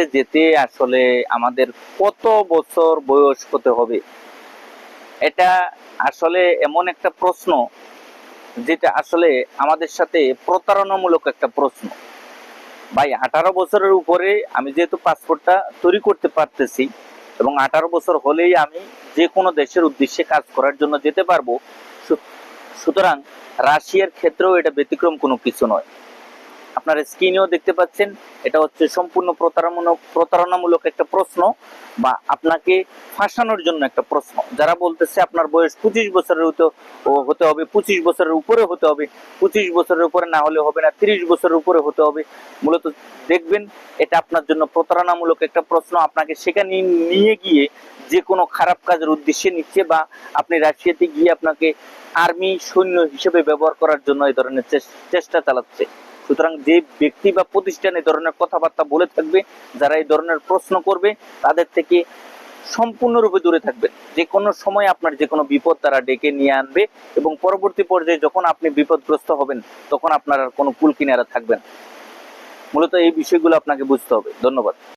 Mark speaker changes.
Speaker 1: যেতে যেতে আসলে আমাদের কত বছর বয়স হতে হবে? এটা আসলে এমন একটা প্রশ্ন যেটা আসলে আমাদের সাথে প্রতারণামূলক একটা প্রশ্ন। ভাই, আঠারো বছরের উপরে আমি যেহেতু পাসপোর্টটা তৈরি করতে পারতেছি এবং আঠারো বছর হলেই আমি যে কোনো দেশের উদ্দেশ্যে কাজ করার জন্য যেতে পারব সুতরাং রাশিয়ার ক্ষেত্রেও এটা ব্যতিক্রম কোনো কিছু নয়। আপনার স্ক্রিনেও দেখতে পাচ্ছেন, এটা হচ্ছে সম্পূর্ণ প্রতারণামূলক প্রতারণামূলক একটা প্রশ্ন বা আপনাকে ফাঁসানোর জন্য একটা প্রশ্ন। যারা বলতেছে আপনার বয়স পঁচিশ বছরের হতে হতে হবে পঁচিশ বছরের উপরে হতে হবে, পঁচিশ বছরের উপরে না হলে হবে না, তিরিশ বছরের উপরে হতে হবে। মূলত দেখবেন, এটা আপনার জন্য প্রতারণামূলক একটা প্রশ্ন। আপনাকে সেখানে নিয়ে গিয়ে যে কোনো খারাপ কাজের উদ্দেশ্যে নিচ্ছে বা আপনি রাশিয়াতে গিয়ে আপনাকে আর্মি সৈন্য হিসেবে ব্যবহার করার জন্য এই ধরনের চেষ্টা চালাচ্ছে। সুতরাং যে ব্যক্তি বা প্রতিষ্ঠান এই ধরনের কথাবার্তা বলে থাকবে, যারা এই ধরনের প্রশ্ন করবে, তাদের থেকে সম্পূর্ণরূপে দূরে থাকবেন যে কোনো সময় আপনার যে কোনো বিপদ তারা ডেকে নিয়ে আনবে এবং পরবর্তী পর্যায়ে যখন আপনি বিপদগ্রস্ত হবেন, তখন আপনার আর কোনো কুল কিনারা থাকবেন মূলত এই বিষয়গুলো আপনাকে বুঝতে হবে। ধন্যবাদ।